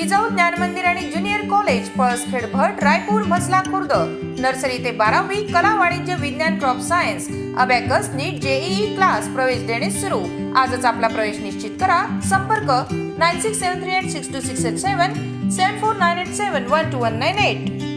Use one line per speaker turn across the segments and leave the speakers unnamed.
जिजाऊ ज्ञान मंदिर आणि junior college Palaskhed Bhat Raipur Bhasla Khurd. Nursery ते बारावी कला वाणिज्य विज्ञान crop science abacus NEET JEE class प्रवेश देणे सुरू. आजच आपला प्रवेश निश्चित करा. संपर्क nine six seven three eight six two six eight seven seven four nine eight seven one two one nine eight.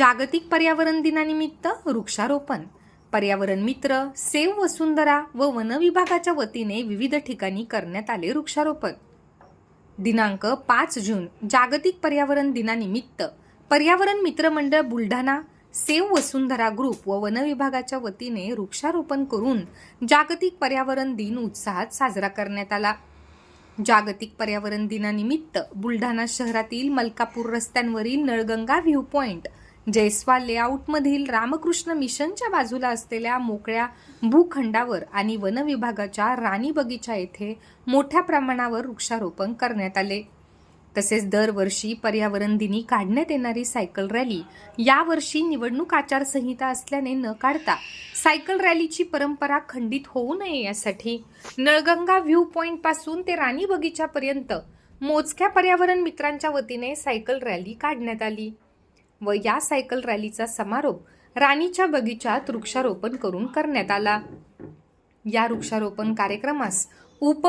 जागतिक पर्यावरण दिनानिमित्त वृक्षारोपण. पर्यावरण मित्र सेव वसुंधरा व वन विभागाच्या वतीने विविध ठिकाणी करण्यात आले वृक्षारोपण. दिनांक पाच जून जागतिक पर्यावरण दिनानिमित्त पर्यावरण मित्र मंडळ बुलढाणा सेव वसुंधरा ग्रुप व वन विभागाच्या वतीने वृक्षारोपण करून जागतिक पर्यावरण दिन उत्साहात साजरा करण्यात आला. जागतिक पर्यावरण दिनानिमित्त बुलढाणा शहरातील मलकापूर रस्त्यांवरील नळगंगा व्ह्यू पॉइंट जयस्वाल लेआउटमधील रामकृष्ण मिशनच्या बाजूला असलेल्या मोकळ्या भूखंडावर आणि वनविभागाच्या राणी बगीचा येथे मोठ्या प्रमाणावर वृक्षारोपण करण्यात आले. तसेच दरवर्षी पर्यावरण दिनी काढण्यात येणारी सायकल रॅली यावर्षी निवडणूक आचारसंहिता असल्याने न काढता सायकल रॅलीची परंपरा खंडित होऊ नये यासाठी नळगंगा व्ह्यू पॉईंटपासून ते राणी बगीचापर्यंत मोजक्या पर्यावरण मित्रांच्या वतीने सायकल रॅली काढण्यात आली. व या सायकल रॅलीचा समारोप राणीच्या बगीचात वृक्षारोपण करून करण्यात आला. या वृक्षारोपण कार्यक्रमास उप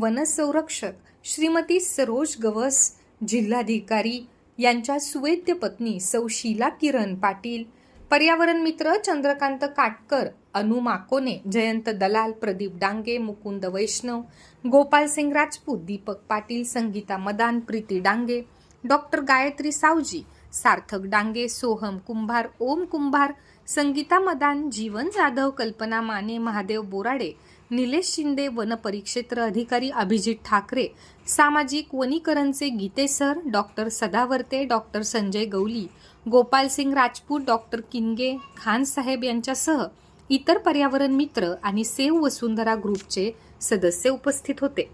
वनसंरक्षक श्रीमती सरोज गवस जिल्हाधिकारी यांच्या सुवेद्य पत्नी सौ शीला किरण पाटील पर्यावरण मित्र चंद्रकांत काटकर अनु माकोने जयंत दलाल प्रदीप डांगे मुकुंद वैष्णव गोपाल सिंग राजपूत दीपक पाटील संगीता मदान प्रीती डांगे डॉक्टर गायत्री सावजी सार्थक डांगे सोहम कुंभार ओम कुंभार संगीता मदान जीवन जाधव कल्पना माने महादेव बोराडे निलेश शिंदे वनपरिक्षेत्र अधिकारी अभिजित ठाकरे सामाजिक वनीकरणचे Gite sir doctor Sadavarte doctor Sanjay Gawli Gopal Singh Rajput doctor Kinage Khan साहेब यांच्यासह इतर पर्यावरण मित्र आणि सेव वसुंधरा ग्रुपचे सदस्य उपस्थित होते.